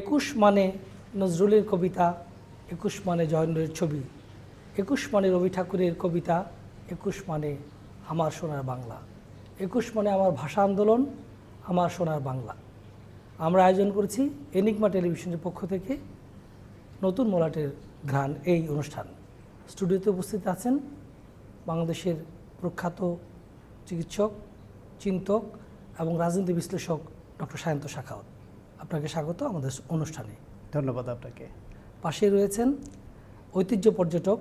একুশ মানে নজরুলের কবিতা, একুশ মানে জয়নুরের ছবি, একুশ মানে রবি ঠাকুরের কবিতা, একুশ মানে আমার সোনার বাংলা, একুশ মানে আমার ভাষা আন্দোলন, আমার সোনার বাংলা। আমরা আয়োজন করেছি এনিগমা টেলিভিশনের পক্ষ থেকে নতুন মলাটের ঘ্রাণ এই অনুষ্ঠান। স্টুডিওতে উপস্থিত আছেন বাংলাদেশের প্রখ্যাত চিকিৎসক, চিন্তক এবং রাজনীতি বিশ্লেষক ডক্টর সায়ন্ত শাখাওয়াত আপনাকে স্বাগত আমাদের অনুষ্ঠানে। ধন্যবাদ আপনাকে। পাশে রয়েছেন ঐতিহ্য পর্যটক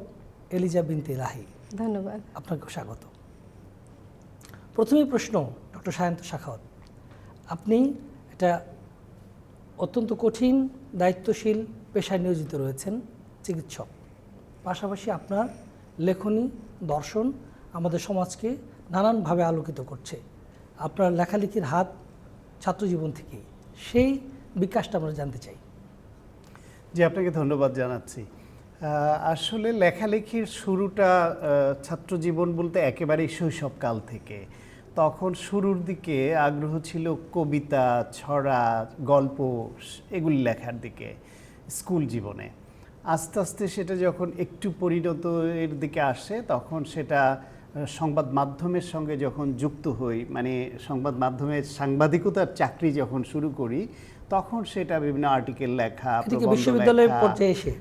এলিজা বিনতে লাহি ধন্যবাদ। আপনাকে স্বাগত। প্রথমেই প্রশ্ন ডক্টর সায়ন্ত শাখাওয়াত আপনি এটা অত্যন্ত কঠিন দায়িত্বশীল পেশায় নিয়োজিত রয়েছেন চিকিৎসক। পাশাপাশি আপনার লেখনী দর্শন আমাদের সমাজকে নানানভাবে আলোকিত করছে। আপনার লেখালেখির হাত ছাত্রজীবন থেকেই। সেই বিকাশটা আমরা জানতে চাই। জি, আপনাকে ধন্যবাদ জানাচ্ছি। আসলে লেখালেখির শুরুটা ছাত্র জীবন বলতে একেবারেই শৈশবকাল থেকে। তখন শুরুর দিকে আগ্রহ ছিল কবিতা, ছড়া, গল্প এগুলি লেখার দিকে, স্কুল জীবনে। আস্তে আস্তে সেটা যখন একটু পরিণত এর দিকে আসে, তখন সেটা সংবাদ মাধ্যমের সঙ্গে যখন যুক্ত হই মানে সংবাদ মাধ্যমের সাংবাদিকতার চাকরি যখন শুরু করি তখন সেটা বিভিন্ন আর্টিকেল লেখা বিশ্ববিদ্যালয়ের পর্যায়ে এসে?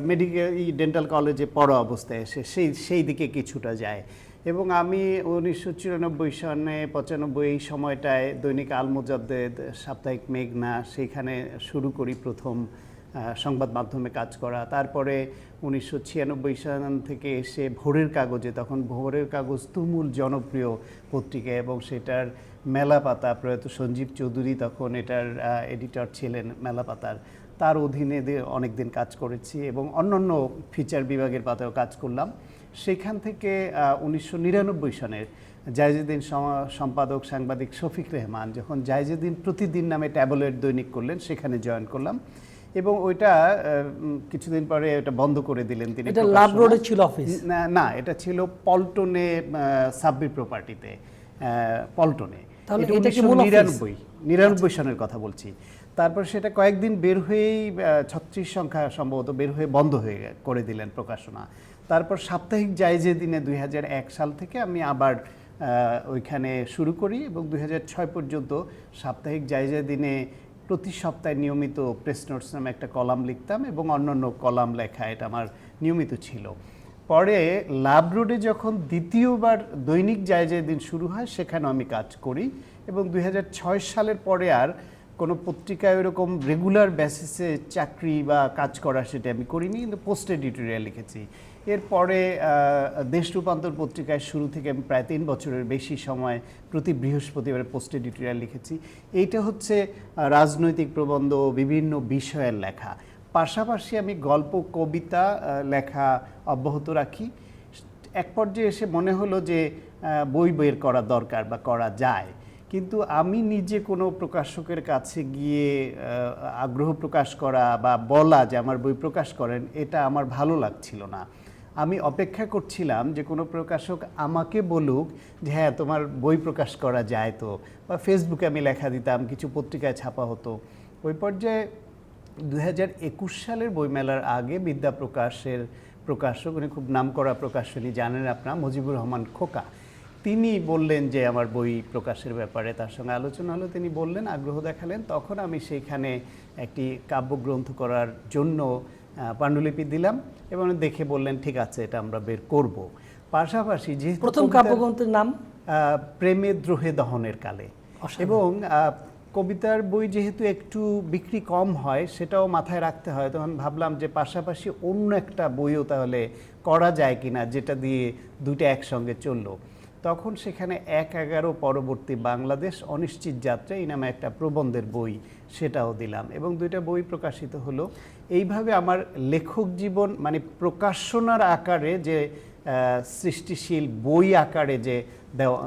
মেডিকেল ডেন্টাল কলেজে পড়া অবস্থায় এসে সেই সেই দিকে কিছুটা যায় এবং আমি উনিশশো চুরানব্বই সনে পঁচানব্বই এই সময়টায় দৈনিক আল মুজাদ্দেদ সাপ্তাহিক মেঘনা সেইখানে শুরু করি প্রথম সংবাদ মাধ্যমে কাজ করা। তারপরে উনিশশো ছিয়ানব্বই সাল থেকে এসে ভোরের কাগজে, তখন ভোরের কাগজ তুমুল জনপ্রিয় পত্রিকা এবং সেটার মেলা পাতা, প্রয়াত সঞ্জীব চৌধুরী তখন এটার এডিটর ছিলেন মেলা পাতার। তার অধীনে অনেক দিন কাজ করেছি এবং অন্যান্য ফিচার বিভাগের পাতাও কাজ করলাম। সেখান থেকে উনিশশো নিরানব্বই সনের জায়জুদ্দিন সম- সম্পাদক সাংবাদিক শফিক রেহমান যখন জায়জুদ্দিন প্রতিদিন নামে ট্যাবলেট দৈনিক করলেন, সেখানে জয়েন করলাম। এবং ওইটা কিছুদিন পরে ওটা বন্ধ করে দিলেন তিনি এটা লাভ রোডে ছিল অফিস না না এটা ছিল পল্টনে সাব্বির প্রপার্টিতে পল্টনে। এটা এটা? নিরানব্বই নিরানব্বই সনের কথা বলছি। তারপর সেটা কয়েকদিন বের হয়েই ছত্রিশ সংখ্যা সম্ভবত বের হয়ে বন্ধ হয়ে করে দিলেন প্রকাশনা। তারপর সাপ্তাহিক জায়জে দিনে দুই হাজার এক সাল থেকে আমি আবার ওইখানে শুরু করি এবং দুই হাজার ছয় পর্যন্ত সাপ্তাহিক জায়জা দিনে প্রতি সপ্তাহে নিয়মিত প্রেস নোটস নামে একটা কলাম লিখতাম এবং অন্যান্য কলাম লেখা, এটা আমার নিয়মিত ছিল। পরে লাভ রোডে যখন দ্বিতীয়বার দৈনিক জায়জায় দিন শুরু হয়, সেখানেও আমি কাজ করি এবং দু হাজার ছয় সালের পরে আর কোনো পত্রিকায় এরকম রেগুলার বেসিসে চাকরি বা কাজ করা সেটা আমি করিনি, কিন্তু পোস্ট এডিটোরিয়াল লিখেছি। এরপরে দেশ রূপান্তর পত্রিকায় শুরু থেকে আমি প্রায় তিন বছরের বেশি সময় প্রতি বৃহস্পতিবার পোস্ট এডিটোরিয়াল লিখেছি। এইটা হচ্ছে রাজনৈতিক প্রবন্ধ বিভিন্ন বিষয়ের লেখা। পাশাপাশি আমি গল্প, কবিতা লেখা অব্যাহত রাখি। এক পর্যায়ে এসে মনে হলো যে বই বের করা দরকার বা করা যায়। কিন্তু আমি নিজে কোনো প্রকাশকের কাছে গিয়ে আগ্রহ প্রকাশ করা বা বলা যে আমার বই প্রকাশ করেন, এটা আমার ভালো লাগছিল না। আমি অপেক্ষা করছিলাম যে কোনো প্রকাশক আমাকে বলুক যে হ্যাঁ তোমার বই প্রকাশ করা যায় তো। বা ফেসবুকে আমি লেখা দিতাম, কিছু পত্রিকায় ছাপা হতো। ওই পর্যায়ে দু সালের বইমেলার আগে বিদ্যা প্রকাশের প্রকাশক, উনি খুব নাম নামকরা প্রকাশনী জানেন আপনার মুজিবুর রহমান খোকা। তিনি বললেন যে আমার বই প্রকাশের ব্যাপারে তার সঙ্গে আলোচনা হলো। তিনি বললেন, আগ্রহ দেখালেন। তখন আমি সেইখানে একটি কাব্যগ্রন্থ করার জন্য পাণ্ডুলিপি দিলাম এবং দেখে বললেন ঠিক আছে এটা আমরা বের করব। পাশাপাশি যে প্রথম কাব্যগ্রন্থের নাম? প্রেমে দ্রোহে দহনের কালে। এবং কবিতার বই যেহেতু একটু বিক্রি কম হয় সেটাও মাথায় রাখতে হয়। তখন ভাবলাম যে পাশাপাশি অন্য একটা বইও তাহলে করা যায় কিনা যেটা দিয়ে দুটো একসঙ্গে চলল। তখন সেখানে এক এগারো পরবর্তী বাংলাদেশ অনিশ্চিত যাত্রা এই নামে একটা প্রবন্ধের বই সেটাও দিলাম এবং দুইটা বই প্রকাশিত হলো। এইভাবে আমার লেখক জীবন মানে প্রকাশনার আকারে যে সৃষ্টিশীল বই আকারে যে দেওয়া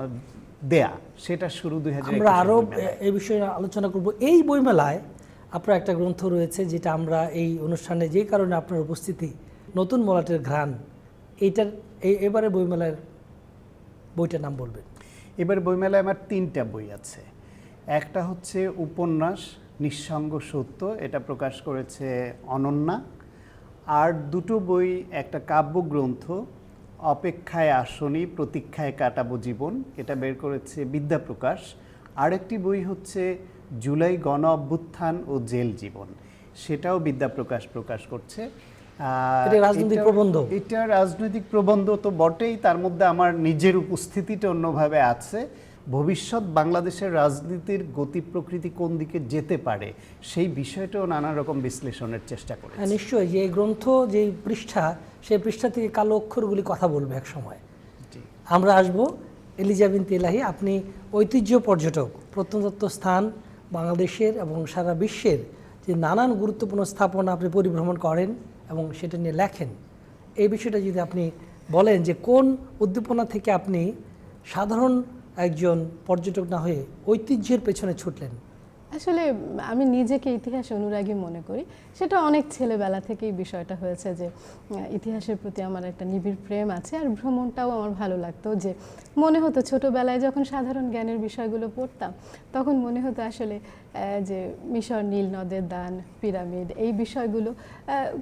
দেয়া সেটা শুরু দুই হাজার আমরা আরও এই বিষয়ে আলোচনা করব। এই বইমেলায় আপনার একটা গ্রন্থ রয়েছে যেটা আমরা এই অনুষ্ঠানে যে কারণে আপনার উপস্থিতি নতুন মলাটের ঘ্রাণ এইটার এই এবারে বইমেলার বইটার নাম বলবেন। এবার বইমেলায় আমার তিনটা বই আছে। একটা হচ্ছে উপন্যাস, নিঃসঙ্গ সত্য, এটা প্রকাশ করেছে অনন্যা। আর দুটো বই, একটা কাব্যগ্রন্থ, অপেক্ষায় আসনি, প্রতীক্ষায় কাটাবো জীবন, এটা বের করেছে বিদ্যাপ্রকাশ আরেকটি বই হচ্ছে জুলাই গণ অভ্যুত্থান ও জেল জীবন, সেটাও বিদ্যা প্রকাশ করছে। রাজনৈতিক প্রবন্ধ। এটা রাজনৈতিক প্রবন্ধ তো বটেই তার মধ্যে আমার নিজের উপস্থিতিটা অন্যভাবে আছে। ভবিষ্যৎ বাংলাদেশের রাজনীতির গতি প্রকৃতি কোন দিকে যেতে পারে সেই বিষয়টাও নানা রকম বিশ্লেষণের চেষ্টা করে হ্যাঁ নিশ্চয়ই যে গ্রন্থ যেই পৃষ্ঠা সেই পৃষ্ঠা থেকে কালো অক্ষরগুলি কথা বলবে এক সময়। আমরা আসব এলিজাবিন তেলাহি আপনি ঐতিহ্য পর্যটক প্রত্নতত্ত্ব স্থান বাংলাদেশের এবং সারা বিশ্বের যে নানান গুরুত্বপূর্ণ স্থাপনা আপনি পরিভ্রমণ করেন এবং সেটা নিয়ে লেখেন। এই বিষয়টা যদি আপনি বলেন যে কোন উদ্দীপনা থেকে আপনি সাধারণ একজন পর্যটক না হয়ে ঐতিহ্যের পেছনে ছুটলেন আসলে আমি নিজেকে ইতিহাস অনুরাগী মনে করি। সেটা অনেক ছেলেবেলা থেকেই বিষয়টা হয়েছে যে ইতিহাসের প্রতি আমার একটা নিবিড় প্রেম আছে আর ভ্রমণটাও আমার ভালো লাগতো যে, মনে হতো ছোটবেলায় যখন সাধারণ জ্ঞানের বিষয়গুলো পড়তাম, তখন মনে হতো আসলে যে মিশর, নীল নদের দান, পিরামিড এই বিষয়গুলো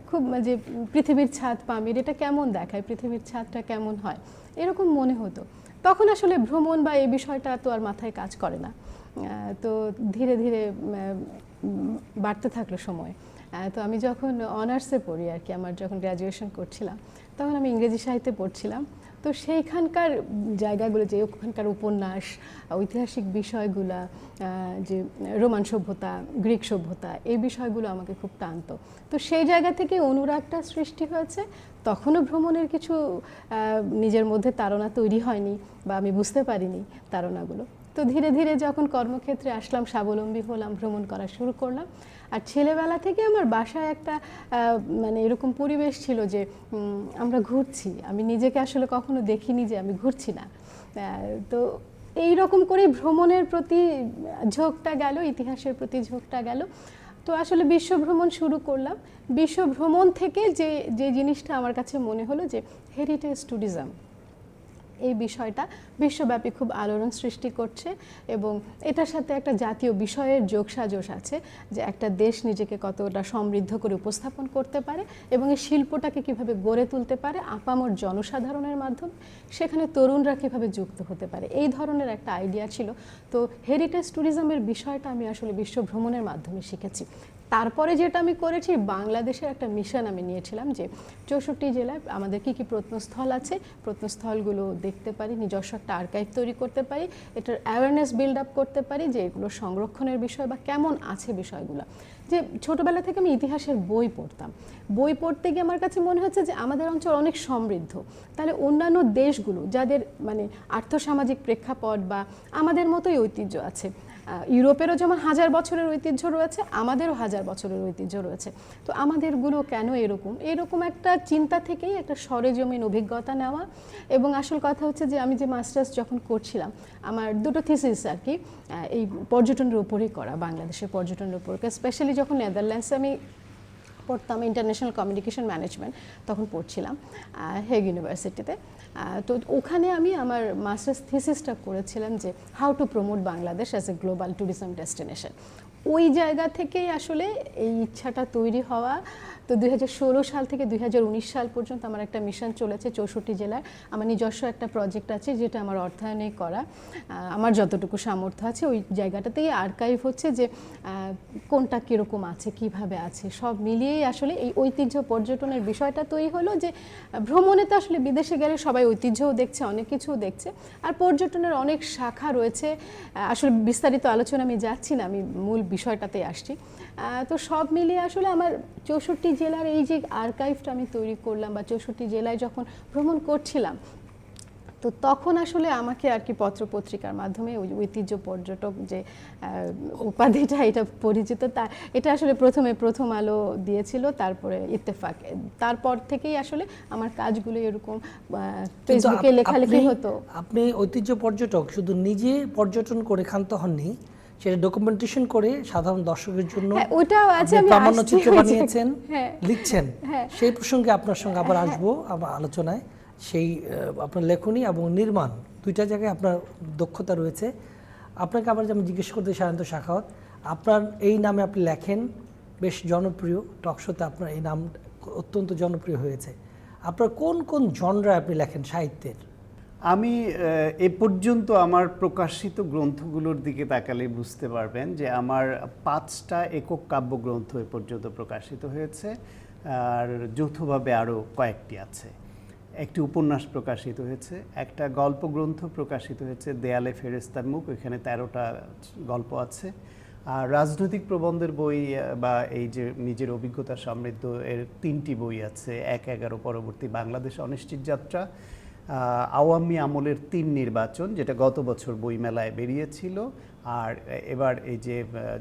খুব যে পৃথিবীর ছাদ, পামির এটা কেমন দেখায়, পৃথিবীর ছাদটা কেমন হয়, এরকম মনে হতো। তখন আসলে ভ্রমণ বা এই বিষয়টা তো আর মাথায় কাজ করে না। তো ধীরে ধীরে বাড়তে থাকল সময়। তো আমি যখন অনার্সে পড়ি আর কি, আমার যখন গ্র্যাজুয়েশন করছিলাম, তখন আমি ইংরেজি সাহিত্যে পড়ছিলাম। তো সেইখানকার জায়গাগুলো যে ওখানকার উপন্যাস, ঐতিহাসিক বিষয়গুলা যে রোমান সভ্যতা, গ্রিক সভ্যতা, এই বিষয়গুলো আমাকে খুব টানতো। তো সেই জায়গা থেকে অনুরাগটা সৃষ্টি হয়েছে। তখনও ভ্রমণের কিছু নিজের মধ্যে তাড়না তৈরি হয়নি বা আমি বুঝতে পারিনি তাড়নাগুলো। তো ধীরে ধীরে যখন কর্মক্ষেত্রে আসলাম, স্বাবলম্বী হলাম, ভ্রমণ করা শুরু করলাম। আর ছেলেবেলা থেকে আমার বাসায় একটা মানে এরকম পরিবেশ ছিল যে আমরা ঘুরছি। আমি নিজেকে আসলে কখনো দেখিনি যে আমি ঘুরছি না। তো এই রকম করে ভ্রমণের প্রতি ঝোঁকটা গেল, ইতিহাসের প্রতি ঝোঁকটা গেল। তো আসলে বিশ্ব ভ্রমণ শুরু করলাম। বিশ্ব ভ্রমণ থেকে যে যে জিনিসটা আমার কাছে মনে হলো যে হেরিটেজ ট্যুরিজম এই বিষয়টা বিশ্বব্যাপী খুব আলোড়ন সৃষ্টি করছে এবং এটার সাথে একটা জাতীয় বিষয়ের যোগসাজশ আছে যে একটা দেশ নিজেকে কতটা সমৃদ্ধ করে উপস্থাপন করতে পারে এবং এই শিল্পটাকে কীভাবে গড়ে তুলতে পারে আপামর জনসাধারণের মাধ্যমে, সেখানে তরুণরা কীভাবে যুক্ত হতে পারে, এই ধরনের একটা আইডিয়া ছিল। তো হেরিটেজ ট্যুরিজমের বিষয়টা আমি আসলে বিশ্ব ভ্রমণের মাধ্যমে শিখেছি। তারপরে যেটা আমি করেছি, বাংলাদেশের একটা মিশন আমি নিয়েছিলাম যে চৌষট্টি জেলায় আমাদের কি কি প্রত্নস্থল আছে, প্রত্নস্থলগুলো দেখতে পারি, নিজস্ব একটা আর্কাইভ তৈরি করতে পারি, এটার অ্যাওয়ারনেস বিল্ড আপ করতে পারি যে এগুলো সংরক্ষণের বিষয় বা কেমন আছে বিষয়গুলো। যে ছোটোবেলা থেকে আমি ইতিহাসের বই পড়তাম। বই পড়তে গিয়ে আমার কাছে মনে হচ্ছে যে আমাদের অঞ্চল অনেক সমৃদ্ধ। তাহলে অন্যান্য দেশগুলো, যাদের মানে আর্থসামাজিক প্রেক্ষাপট বা আমাদের মতোই ঐতিহ্য আছে ইউরোপেরও যেমন হাজার বছরের ঐতিহ্য রয়েছে, আমাদেরও হাজার বছরের ঐতিহ্য রয়েছে। তো আমাদেরগুলো কেন এরকম? এরকম একটা চিন্তা থেকেই একটা সরেজমিন অভিজ্ঞতা নেওয়া এবং আসল কথা হচ্ছে যে আমি যে মাস্টার্স যখন করছিলাম, আমার দুটো থিসিস আর কি এই পর্যটনের উপরেই করা, বাংলাদেশের পর্যটনের উপর স্পেশালি যখন নেদারল্যান্ডসে আমি পড়তাম ইন্টারন্যাশনাল কমিউনিকেশন ম্যানেজমেন্ট তখন পড়ছিলাম হেগ ইউনিভার্সিটিতে তো ওখানে আমি আমার মাস্টার্স থিসিসটা করেছিলাম যে how to promote Bangladesh as a global tourism destination ওই জায়গা থেকেই আসলে এই ইচ্ছাটা তৈরি হওয়া তো দুই হাজার ষোলো সাল থেকে দুই হাজার উনিশ সাল পর্যন্ত আমার একটা মিশন চলেছে চৌষট্টি জেলায়। আমার নিজস্ব একটা প্রজেক্ট আছে যেটা আমার অর্থায়নে করা। আমার যতটুকু সামর্থ্য আছে ওই জায়গাটাতেই আর্কাইভ হচ্ছে যে কোনটা কীরকম আছে, কীভাবে আছে, সব মিলিয়েই আসলে এই ঐতিহ্য পর্যটনের বিষয়টা তৈরি হলো যে ভ্রমণে তো আসলে বিদেশে গেলে সবাই ঐতিহ্যও দেখছে, অনেক কিছুও দেখছে। আর পর্যটনের অনেক শাখা রয়েছে। আসলে বিস্তারিত আলোচনা আমি যাচ্ছি না, আমি মূল বিষয়টাতে আসছি। তো সব মিলিয়ে আসলে আমার চৌষট্টি জেলার এই যে আর্কাইভটা আমি তৈরি করলাম বা চৌষট্টি জেলায় যখন ভ্রমণ করছিলাম তো তখন আসলে আমাকে আর কি পত্রপত্রিকার মাধ্যমে ওই ঐতিহ্য পর্যটক যে উপাধিটা এটা পরিচিত তা এটা আসলে প্রথমে প্রথম আলো দিয়েছিল তারপরে ইত্তেফাক। তারপর থেকেই আসলে আমার কাজগুলো এরকম ফেসবুকে লেখালেখি হতো। আপনি ঐতিহ্য পর্যটক শুধু নিজে পর্যটন করে ক্ষান্ত হননি সেটা ডকুমেন্টেশন করে সাধারণ দর্শকের জন্য হ্যাঁ, ওটাও আছে, আমি প্রামাণ্য চিত্র বানিয়েছেন হ্যাঁ। লিখছেন। হ্যাঁ। সেই প্রসঙ্গে আপনার সঙ্গে আবার আসব আমার আলোচনায়। সেই আপনার লেখনী এবং নির্মাণ দুইটা জায়গায় আপনার দক্ষতা রয়েছে। আপনাকে আবার আমি জিজ্ঞেস করতে সাধারণত শাখাওয়াত আপনার এই নামে আপনি লেখেন বেশ জনপ্রিয় টকশোতে আপনার এই নাম অত্যন্ত জনপ্রিয় হয়েছে। আপনার কোন কোন জনরায় আপনি লেখেন সাহিত্যের? আমি এ পর্যন্ত আমার প্রকাশিত গ্রন্থগুলোর দিকে তাকালে বুঝতে পারবেন যে আমার পাঁচটা একক কাব্যগ্রন্থ এ পর্যন্ত প্রকাশিত হয়েছে, আর যৌথভাবে আরও কয়েকটি আছে। একটি উপন্যাস প্রকাশিত হয়েছে, একটা গল্প গ্রন্থ প্রকাশিত হয়েছে, দেয়ালে ফেরেস্তার মুখ, ওইখানে তেরোটা গল্প আছে। আর রাজনৈতিক প্রবন্ধের বই, বা এই যে নিজের অভিজ্ঞতা সমৃদ্ধ এর তিনটি বই আছে, এক এগারো পরবর্তী বাংলাদেশ অনিশ্চিত যাত্রা আওয়ামী আমলের তিন নির্বাচন, যেটা গত বছর বইমেলায় বেরিয়েছিল, আর এবার এই যে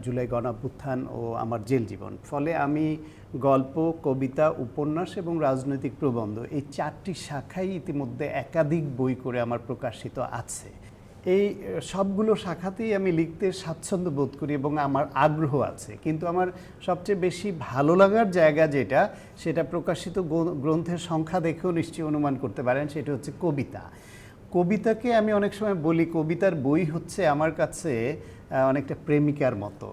জুলাই গণাভ্যুত্থান ও আমার জেল জীবন। ফলে আমি গল্প, কবিতা, উপন্যাস এবং রাজনৈতিক প্রবন্ধ, এই চারটি শাখাই ইতিমধ্যে একাধিক বই করে আমার প্রকাশিত আছে। এই সবগুলো শাখাতেই আমি লিখতে স্বাচ্ছন্দ্য বোধ করি এবং আমার আগ্রহ আছে। কিন্তু আমার সবচেয়ে বেশি ভালো লাগার জায়গা যেটা, সেটা প্রকাশিত গ্রন্থের সংখ্যা দেখেও নিশ্চয়ই অনুমান করতে পারেন, সেটা হচ্ছে কবিতা। কবিতাকে আমি অনেক সময় বলি, কবিতার বই হচ্ছে আমার কাছে অনেকটা প্রেমিকার মতো।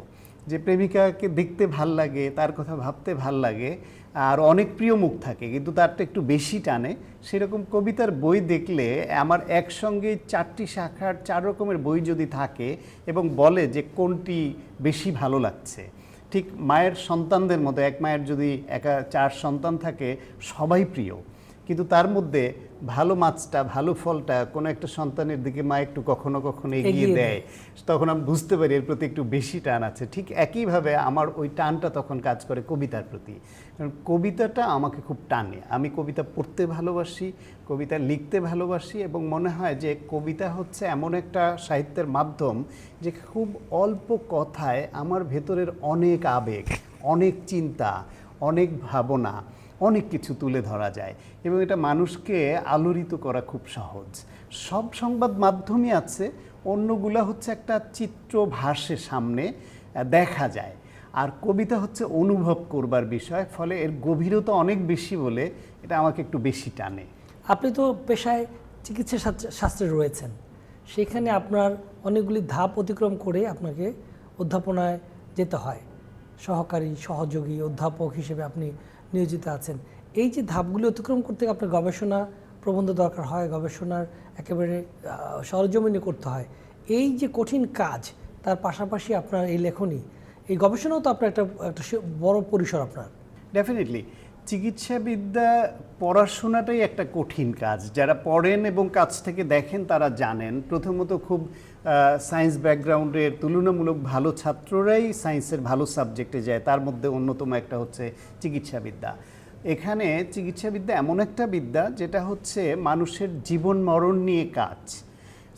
যে প্রেমিকাকে দেখতে ভালো লাগে, তার কথা ভাবতে ভালো লাগে আর অনেক প্রিয় মুখ থাকে, কিন্তু তারটা একটু বেশি টানে। সেরকম কবিতার বই দেখলে আমার একসঙ্গে চারটি শাখার চার রকমের বই যদি থাকে এবং বলে যে কোনটি বেশি ভালো লাগছে। ঠিক মায়ের সন্তানদের মতো, এক মায়ের যদি একা চার সন্তান থাকে, সবাই প্রিয়। কিন্তু তার মধ্যে ভালো মাছটা ভালো ফলটা কোনো একটা সন্তানের দিকে মা একটু কখনো কখনো এগিয়ে। দেয়। তখন আমি বুঝতে পারি এর প্রতি একটু বেশি টান আছে। ঠিক একইভাবে আমার ওই টানটা তখন কাজ করে কবিতার প্রতি। কারণ কবিতাটা আমাকে খুব টানে। আমি কবিতা পড়তে ভালোবাসি কবিতা লিখতে ভালোবাসি এবং মনে হয় যে কবিতা হচ্ছে এমন একটা সাহিত্যের মাধ্যম যে খুব অল্প কথায় আমার ভেতরের অনেক আবেগ অনেক চিন্তা অনেক ভাবনা অনেক কিছু তুলে ধরা যায় এবং এটা মানুষকে আলোড়িত করা খুব সহজ। সব সংবাদ মাধ্যমই আছে, অন্যগুলা হচ্ছে একটা চিত্র ভাসে সামনে দেখা যায়। আর কবিতা হচ্ছে অনুভব করবার বিষয়, ফলে এর গভীরতা অনেক বেশি বলে এটা আমাকে একটু বেশি টানে। আপনি তো পেশায় চিকিৎসা শাস্ত্রে রয়েছেন। সেখানে আপনার অনেকগুলি ধাপ অতিক্রম করে আপনাকে অধ্যাপনায় যেতে হয়। সহকারী, সহযোগী, অধ্যাপক হিসেবে আপনি নিয়োজিত আছেন। এই যে ধাপগুলি অতিক্রম করতে আপনার গবেষণা প্রবন্ধ দরকার হয়, গবেষণার একেবারে সরজমিনে করতে হয়। এই যে কঠিন কাজ, তার পাশাপাশি আপনার এই লেখনী, এই গবেষণাও তো আপনার একটা একটা বড় পরিসর আপনার। ডেফিনেটলি চিকিৎসাবিদ্যা পড়াশোনাটাই একটা কঠিন কাজ। যারা পড়েন এবং কাজ থেকে দেখেন তারা জানেন। প্রথমত খুব সায়েন্স ব্যাকগ্রাউন্ডের তুলনামূলক ভালো ছাত্ররাই সায়েন্সের ভালো সাবজেক্টে যায়। তার মধ্যে অন্যতম একটা হচ্ছে চিকিৎসাবিদ্যা। এখানে চিকিৎসাবিদ্যা এমন একটা বিদ্যা যেটা হচ্ছে মানুষের জীবন মরণ নিয়ে কাজ।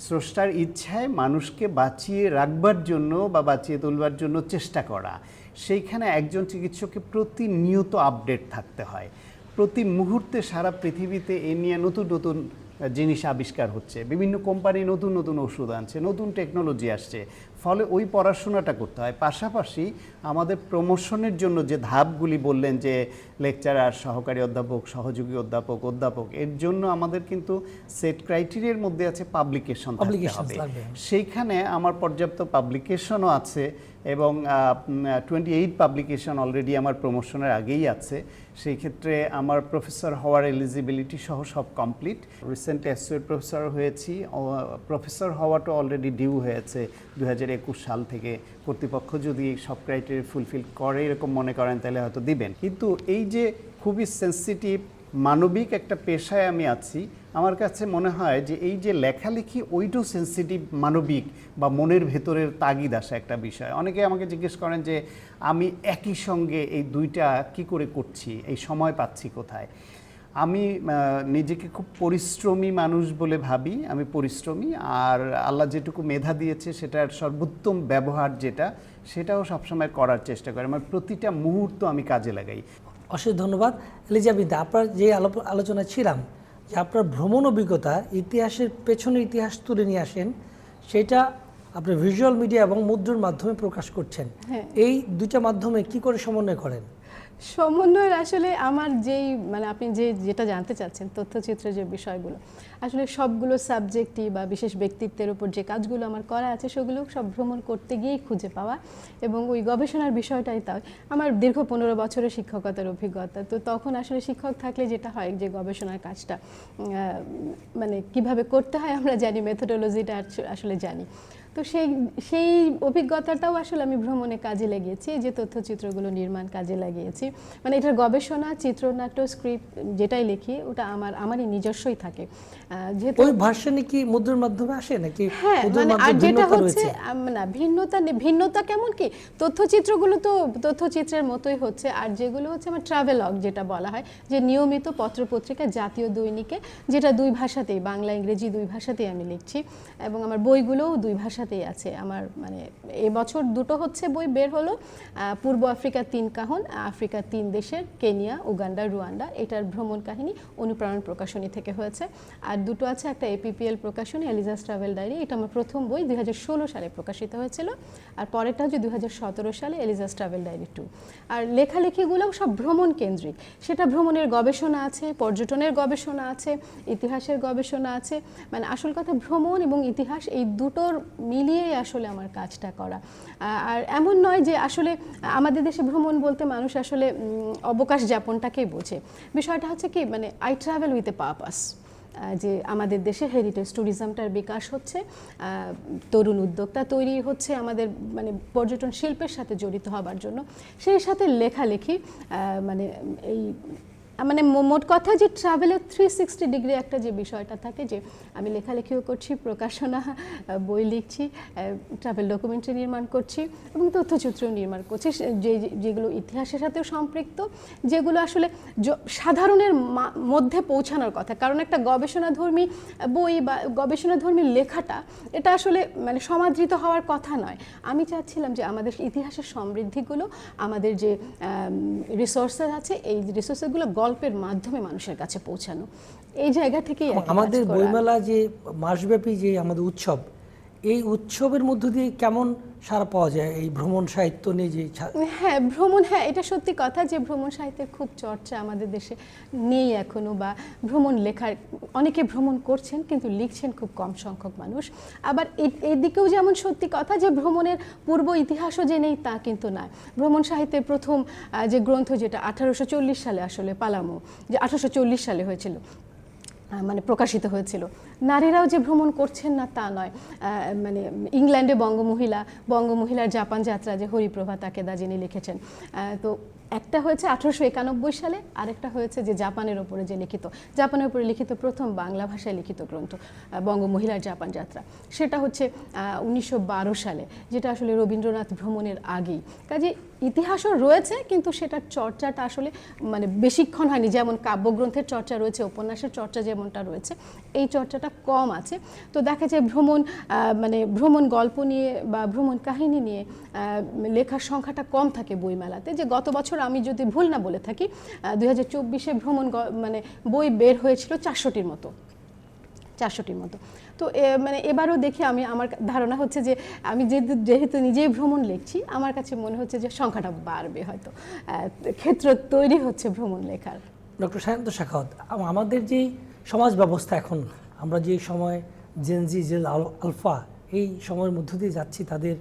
স্রষ্টার ইচ্ছায় মানুষকে বাঁচিয়ে রাখবার জন্য বা বাঁচিয়ে তুলবার জন্য চেষ্টা করা। সেইখানে একজন চিকিৎসককে প্রতিনিয়ত আপডেট থাকতে হয়। প্রতি মুহূর্তে সারা পৃথিবীতে এ নিয়ে নতুন নতুন জিনিস আবিষ্কার হচ্ছে। বিভিন্ন কোম্পানি নতুন নতুন ওষুধ আনছে, নতুন টেকনোলজি আসছে। ফলে ওই পড়াশোনাটা করতে হয়। পাশাপাশি আমাদের প্রমোশনের জন্য যে ধাপগুলি বললেন যে লেকচারার সহকারী অধ্যাপক সহযোগী অধ্যাপক অধ্যাপক এর জন্য আমাদের কিন্তু সেট ক্রাইটেরিয়ার মধ্যে আছে পাবলিকেশন হবে। সেইখানে আমার পর্যাপ্ত পাবলিকেশনও আছে এবং টোয়েন্টি এইট পাবলিকেশন অলরেডি আমার প্রমোশনের আগেই আছে। সেই ক্ষেত্রে আমার প্রফেসর হওয়ার এলিজিবিলিটি সহ সব কমপ্লিট রিসেন্ট এসওয়ের প্রফেসর হয়েছি। প্রফেসর হওয়াটা অলরেডি ডিউ হয়েছে দু হাজার একুশ সাল থেকে। কর্তৃপক্ষ যদি সব ক্রাইটেরিয়া ফুলফিল করে এরকম মনে করেন, তাহলে হয়তো দিবেন। কিন্তু এই যে খুবই সেন্সিটিভ মানবিক একটা পেশায় আমি আছি, আমার কাছে মনে হয় যে এই যে লেখালেখি ওইটাও সেন্সিটিভ মানবিক বা মনের ভেতরের তাগিদ আসা একটা বিষয়। অনেকে আমাকে জিজ্ঞেস করেন যে, আমি একই সঙ্গে এই দুইটা কি করে করছি? এই সময় পাচ্ছি কোথায়? আমি নিজেকে খুব পরিশ্রমী মানুষ বলে ভাবি আমি পরিশ্রমী। আর আল্লাহ যেটুকু মেধা দিয়েছে সেটার সর্বোত্তম ব্যবহার যেটা সেটাও সবসময় করার চেষ্টা করি। আমার প্রতিটা মুহূর্ত আমি কাজে লাগাই। অশেষ ধন্যবাদ। এলিজাবেথ আপনার যে আলোপ- আলোচনায় ছিলাম যে আপনার ভ্রমণ অভিজ্ঞতা ইতিহাসের পেছনে ইতিহাস তুলে নিয়ে আসেন সেটা আপনি ভিজুয়াল মিডিয়া এবং মুদ্রণ মাধ্যমে প্রকাশ করছেন। হ্যাঁ। এই দুইটা মাধ্যমে কি করে সমন্বয় করেন? সমন্বয়ের আসলে আমার যেই মানে আপনি যে, যেটা জানতে চাচ্ছেন, তথ্যচিত্রের যে বিষয়গুলো, আসলে সবগুলো সাবজেক্টই বা বিশেষ ব্যক্তিত্বের উপর যে কাজগুলো আমার করা আছে, সেগুলো সব ভ্রমণ করতে গিয়েই খুঁজে পাওয়া এবং ওই গবেষণার বিষয়টাই তাই। আমার দীর্ঘ পনেরো বছরের শিক্ষকতার অভিজ্ঞতা, তো তখন আসলে শিক্ষক থাকলে যেটা হয় যে গবেষণার কাজটা মানে কীভাবে করতে হয় আমরা জানি মেথোডোলজিটা আসলে জানি। তো সেই সেই অভিজ্ঞতাটাও আসলে আমি ভ্রমণে কাজে লাগিয়েছি যে তথ্যচিত্রগুলো নির্মাণ কাজে লাগিয়েছি। মানে এটার গবেষণা চিত্রনাট্য স্ক্রিপ্ট যেটাই লিখি ওটা আমার আমারই নিজস্বই থাকে। যেহেতু ওই ভার্সনে কি মুদ্রার মাধ্যমে আসে নাকি হ্যাঁ মানে আর যেটা হচ্ছে না ভিন্নতা ভিন্নতা কেমন কি? তথ্যচিত্রগুলো তো তথ্যচিত্রের মতোই হচ্ছে আর যেগুলো হচ্ছে আমার ট্রাভেলগ যেটা বলা হয় যে নিয়মিত পত্রপত্রিকা জাতীয় দৈনিকে যেটা দুই ভাষাতেই বাংলা ইংরেজি দুই ভাষাতেই আমি লিখছি এবং আমার বইগুলোও দুই ভাষাতেই আছে। আমার মানে এবছর দুটো হচ্ছে বই বের হলো। পূর্ব আফ্রিকার তিন কাহন, আফ্রিকার তিন দেশের, কেনিয়া, উগান্ডা, রুয়ান্ডা, এটার ভ্রমণ কাহিনী অনুপ্রাণন প্রকাশনী থেকে হয়েছে। আর দুটো আছে একটা এপিপিএল প্রকাশনী, এলিজাস ট্রাভেল ডায়েরি, এটা আমার প্রথম বই দু হাজার ষোলো সালে প্রকাশিত হয়েছিল। আর পরেরটা হচ্ছে দু হাজার সতেরো সালে এলিজাস ট্রাভেল ডায়েরি টু। আর লেখালেখিগুলোও সব ভ্রমণ কেন্দ্রিক। সেটা ভ্রমণের গবেষণা আছে, পর্যটনের গবেষণা আছে, ইতিহাসের গবেষণা আছে। মানে আসল কথা ভ্রমণ এবং ইতিহাস এই দুটোর মিলিয়েই আসলে আমার কাজটা করা। আর এমন নয় যে আসলে আমাদের দেশে ভ্রমণ বলতে মানুষ আসলে অবকাশ যাপনটাকেই বোঝে। বিষয়টা হচ্ছে কি মানে I travel with a purpose যে আমাদের দেশে হেরিটেজ ট্যুরিজমটার বিকাশ হচ্ছে তরুণ উদ্যোক্তা তৈরি হচ্ছে আমাদের মানে পর্যটন শিল্পের সাথে জড়িত হবার জন্য। সেই সাথে লেখালেখি মানে এই মানে মোট কথা যে ট্রাভেলের থ্রি সিক্সটি ডিগ্রি একটা যে বিষয়টা থাকে যে আমি লেখালেখিও করছি, প্রকাশনা বই লিখছি ট্রাভেল ডকুমেন্টারি নির্মাণ করছি এবং তথ্যচিত্রও নির্মাণ করছি। যে যেগুলো ইতিহাসের সাথেও সম্পৃক্ত, যেগুলো আসলে সাধারণের মধ্যে পৌঁছানোর কথা। কারণ একটা গবেষণাধর্মী বই বা গবেষণাধর্মী লেখাটা, এটা আসলে মানে সমাদৃত হওয়ার কথা নয়। আমি চাচ্ছিলাম যে আমাদের ইতিহাসের সমৃদ্ধিগুলো, আমাদের যে রিসোর্সেস আছে, এই রিসোর্সেসগুলো গল্পের মাধ্যমে মানুষের কাছে পৌঁছানো এই জায়গা থেকেই আর কি কাজ আমাদের। বইমেলা যে মাসব্যাপী যে আমাদের উৎসব এই উৎসবের মধ্য দিয়ে কেমন সারা পাওয়া যায় এই ভ্রমণ সাহিত্য নিয়ে যে হ্যাঁ ভ্রমণ হ্যাঁ এটা সত্যি কথা যে ভ্রমণ সাহিত্যের খুব চর্চা আমাদের দেশে নেই এখনও বা ভ্রমণ লেখার, অনেকে ভ্রমণ করছেন কিন্তু লিখছেন খুব কম সংখ্যক মানুষ। আবার এদিকেও যেমন সত্যি কথা যে ভ্রমণের পূর্ব ইতিহাসও যে নেই তা কিন্তু নয় ভ্রমণ সাহিত্যের প্রথম যে গ্রন্থ যেটা আঠারোশো চল্লিশ সালে আসলে পালামো, যে আঠারোশো চল্লিশ সালে হয়েছিল মানে প্রকাশিত হয়েছিল। নারীরাও যে ভ্রমণ করছেন না তা নয়। মানে ইংল্যান্ডে বঙ্গমহিলা, বঙ্গমহিলার জাপান যাত্রা যে হরিপ্রভা তাকেদা যিনি লিখেছেন। তো একটা হয়েছে আঠারোশো একানব্বই সালে আরেকটা হয়েছে যে জাপানের ওপরে যে লিখিত জাপানের উপরে লিখিত প্রথম বাংলা ভাষায় লিখিত গ্রন্থ আহ, বঙ্গমহিলার জাপান যাত্রা। সেটা হচ্ছে উনিশশো বারো সালে যেটা আসলে রবীন্দ্রনাথ ভ্রমণের আগেই। কাজে ইতিহাসও রয়েছে কিন্তু সেটার চর্চাটা আসলে মানে বেশিক্ষণ হয়নি। যেমন কাব্যগ্রন্থের চর্চা রয়েছে উপন্যাসের চর্চা যেমনটা রয়েছে এই চর্চাটা কম আছে। তো দেখা যায় ভ্রমণ মানে ভ্রমণ গল্প নিয়ে বা ভ্রমণ কাহিনী নিয়ে লেখার সংখ্যাটা কম থাকে বইমেলাতে। যে গত বছর আমি যদি ভুল না বলে থাকি দুই হাজার চব্বিশে ভ্রমণ মানে বই বের হয়েছিল চারশোটির মতো। চারশোটির মতো। তো মানে এবারও দেখে আমি আমার ধারণা হচ্ছে যে আমি যেহেতু যেহেতু নিজেই ভ্রমণ লিখছি, আমার কাছে মনে হচ্ছে যে সংখ্যাটা বাড়বে হয়তো। ক্ষেত্র তৈরি হচ্ছে ভ্রমণ লেখার। ডক্টর সায়ন্ত শাখাওয়াত, আম- আমাদের যে সমাজ ব্যবস্থা এখন, আমরা যে সময় জেনজি জেল আল- আলফা এই সময়ের মধ্য দিয়ে যাচ্ছি, তাদের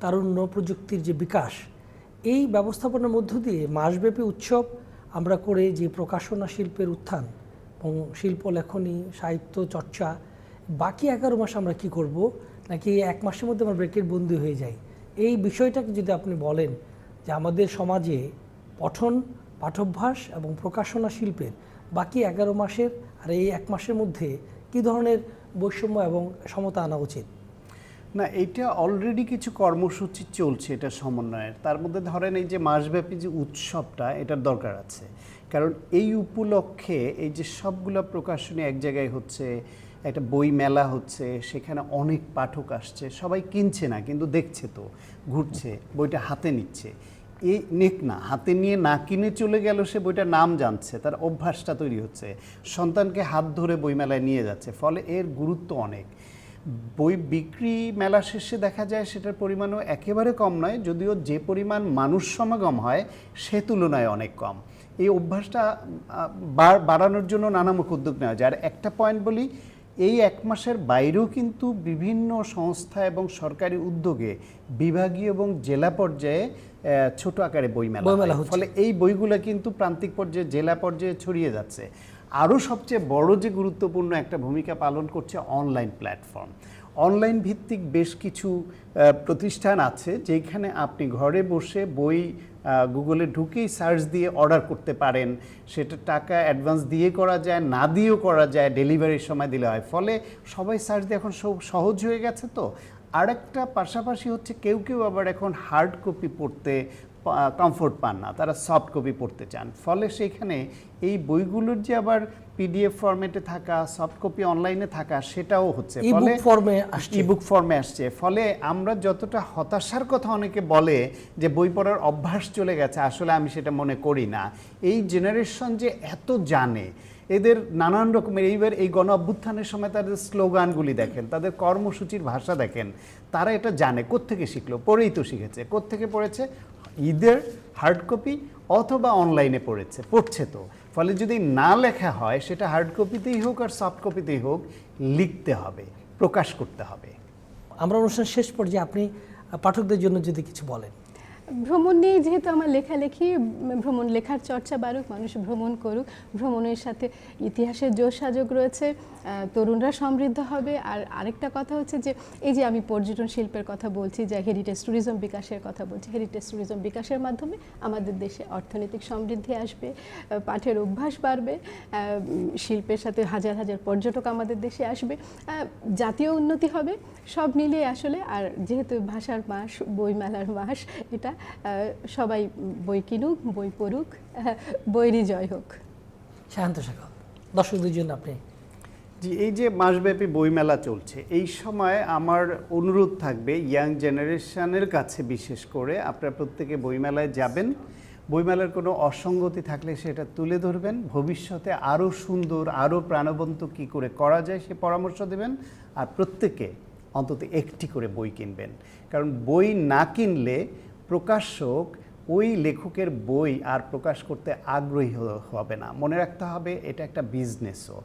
তারুণ্য প্রযুক্তির যে বিকাশ এই ব্যবস্থাপনার মধ্য দিয়ে মাসব্যাপী উৎসব আমরা করে যে প্রকাশনা শিল্পের উত্থান এবং শিল্প লেখনী সাহিত্য চর্চা, বাকি এগারো মাস আমরা কি করব, নাকি এক মাসের মধ্যে আমরা ব্রেকের বন্দি হয়ে যাই? এই বিষয়টাকে যদি আপনি বলেন যে আমাদের সমাজে পঠন পাঠভ্যাস এবং প্রকাশনা শিল্পের বাকি এগারো মাসের আর এই এক মাসের মধ্যে কী ধরনের বৈষম্য এবং সমতা আনা উচিত? না এটা অলরেডি কিছু কর্মসূচি চলছে এটা সমন্বয়ের। তার মধ্যে ধরেন এই যে মাসব্যাপী যে উৎসবটা, এটার দরকার আছে। কারণ এই উপলক্ষে এই যে সবগুলো প্রকাশনী এক জায়গায় হচ্ছে, একটা বই মেলা হচ্ছে, সেখানে অনেক পাঠক আসছে, সবাই কিনছে না, কিন্তু দেখছে তো, ঘুরছে, বইটা হাতে নিচ্ছে। এই নেক না, হাতে নিয়ে না কিনে চলে গেল সে বইটার নাম জানছে, তার অভ্যাসটা তৈরি হচ্ছে। সন্তানকে হাত ধরে বইমেলায় নিয়ে যাচ্ছে, ফলে এর গুরুত্ব অনেক। বই বিক্রি মেলা শেষে দেখা যায় সেটার পরিমাণও একেবারে কম নয় যদিও যে পরিমাণ মানুষ সমাগম হয় সে তুলনায় অনেক কম। এই অভ্যাসটা বাড়ানোর জন্য নানামুখ উদ্যোগ নেওয়া যায়। আর একটা পয়েন্ট বলি এই এক মাসের বাইরেও কিন্তু বিভিন্ন সংস্থা এবং সরকারি উদ্যোগে বিভাগীয় এবং জেলা পর্যায়ে ছোট আকারে বইমেলা। ফলে এই বইগুলো কিন্তু প্রান্তিক পর্যায়ে জেলা পর্যায়ে ছড়িয়ে যাচ্ছে। আরও সবচেয়ে বড় যে গুরুত্বপূর্ণ একটা ভূমিকা পালন করছে অনলাইন প্ল্যাটফর্ম। অনলাইন ভিত্তিক বেশ কিছু প্রতিষ্ঠান আছে যেখানে আপনি ঘরে বসে বই গুগলে ঢুকেই সার্চ দিয়ে অর্ডার করতে পারেন। সেটা টাকা অ্যাডভান্স দিয়ে করা যায়, না দিয়েও করা যায়, ডেলিভারির সময় দিলে হয়। ফলে সবাই সার্চ দিয়ে এখন সহজ হয়ে গেছে তো। আরেকটা পাশাপাশি হচ্ছে কেউ কেউ আবার এখন হার্ড কপি পড়তে কমফোর্ট পান না তারা সফট কপি পড়তে চান। ফলে সেখানে এই বইগুলোর যে আবার পিডিএফ ফরম্যাটে থাকা সফট কপি অনলাইনে থাকা সেটাও হচ্ছে। ই বুক ফর্মে আসছে। ইবুক ফর্মে আসছে। ফলে আমরা যতটা হতাশার কথা অনেকে বলে যে বই পড়ার অভ্যাস চলে গেছে আসলে আমি সেটা মনে করি না। এই জেনারেশন যে এত জানে এদের নানান রকমের এইবার এই গণ অভ্যুত্থানের সময় তাদের স্লোগানগুলি দেখেন তাদের কর্মসূচির ভাষা দেখেন তারা এটা জানে কোত্থেকে শিখলো? পড়েই তো শিখেছে। কোত্থেকে পড়েছে? ঈদের হার্ড কপি অথবা অনলাইনে পড়েছে পড়ছে তো। ফলে যদি না লেখা হয় সেটা হার্ড কপিতেই হোক আর সফট কপিতেই হোক লিখতে হবে প্রকাশ করতে হবে। আমরা অনুষ্ঠান শেষ পর্যায়ে আপনি পাঠকদের জন্য যদি কিছু বলেন। ভ্রমণ নিয়ে যেহেতু আমার লেখালেখি ভ্রমণ লেখার চর্চা বাড়ুক মানুষ ভ্রমণ করুক ভ্রমণের সাথে ইতিহাসের জোর সাজক রয়েছে। তরুণরা সমৃদ্ধ হবে। আর আরেকটা কথা হচ্ছে যে এই যে আমি পর্যটন শিল্পের কথা বলছি যে হেরিটেজ ট্যুরিজম বিকাশের কথা বলছি হেরিটেজ ট্যুরিজম বিকাশের মাধ্যমে আমাদের দেশে অর্থনৈতিক সমৃদ্ধি আসবে পাঠের অভ্যাস বাড়বে শিল্পের সাথে হাজার হাজার পর্যটক আমাদের দেশে আসবে। জাতীয় উন্নতি হবে সব মিলিয়ে আসলে। আর যেহেতু ভাষার মাস বইমেলার মাস এটা সবাই বই কিনুক বই পড়ুক আহ, বইয়েরই জয় হোক। শান্ত শাখা দর্শকদের জন্য আপনি জি এই যে মাসব্যাপী বইমেলা চলছে, এই সময় আমার অনুরোধ থাকবে ইয়াং জেনারেশনের কাছে বিশেষ করে আপনারা প্রত্যেকে বইমেলায় যাবেন। বইমেলার কোনো অসঙ্গতি থাকলে সেটা তুলে ধরবেন। ভবিষ্যতে আরও সুন্দর আরও প্রাণবন্ত কি করে করা যায় সে পরামর্শ দেবেন। আর প্রত্যেকে অন্তত একটি করে বই কিনবেন। কারণ বই না কিনলে প্রকাশক ওই লেখকের বই আর প্রকাশ করতে আগ্রহী হবে না। মনে রাখতে হবে এটা একটা বিজনেসও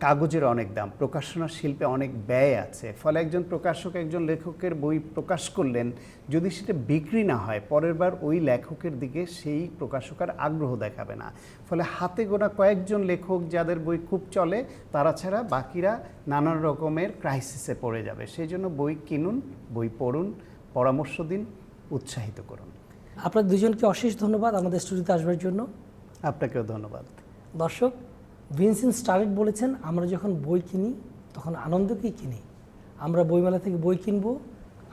কাগজের অনেক দাম প্রকাশনা শিল্পে অনেক ব্যয় আছে। ফলে একজন প্রকাশক একজন লেখকের বই প্রকাশ করলেন যদি সেটা বিক্রি না হয় পরের বার ওই লেখকের দিকে সেই প্রকাশক আর আগ্রহ দেখাবে না। ফলে হাতে গোনা কয়েকজন লেখক যাদের বই খুব চলে তারা ছাড়া বাকিরা নানান রকমের ক্রাইসিসে পড়ে যাবে। সেই জন্য বই কিনুন বই পড়ুন পরামর্শ দিন উৎসাহিত করুন। আপনার দুজনকে অশেষ ধন্যবাদ আমাদের স্টুডিওতে আসবার জন্য। আপনাকেও ধন্যবাদ। দর্শক ভিনসেন স্টারেট বলেছেন, আমরা যখন বই কিনি, তখন আনন্দকেই কিনি। আমরা বইমেলা থেকে বই কিনবো,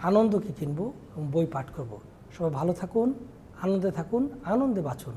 আনন্দকে কিনবো এবং বই পাঠ করব। সবাই ভালো থাকুন, আনন্দে থাকুন, আনন্দে বাঁচুন।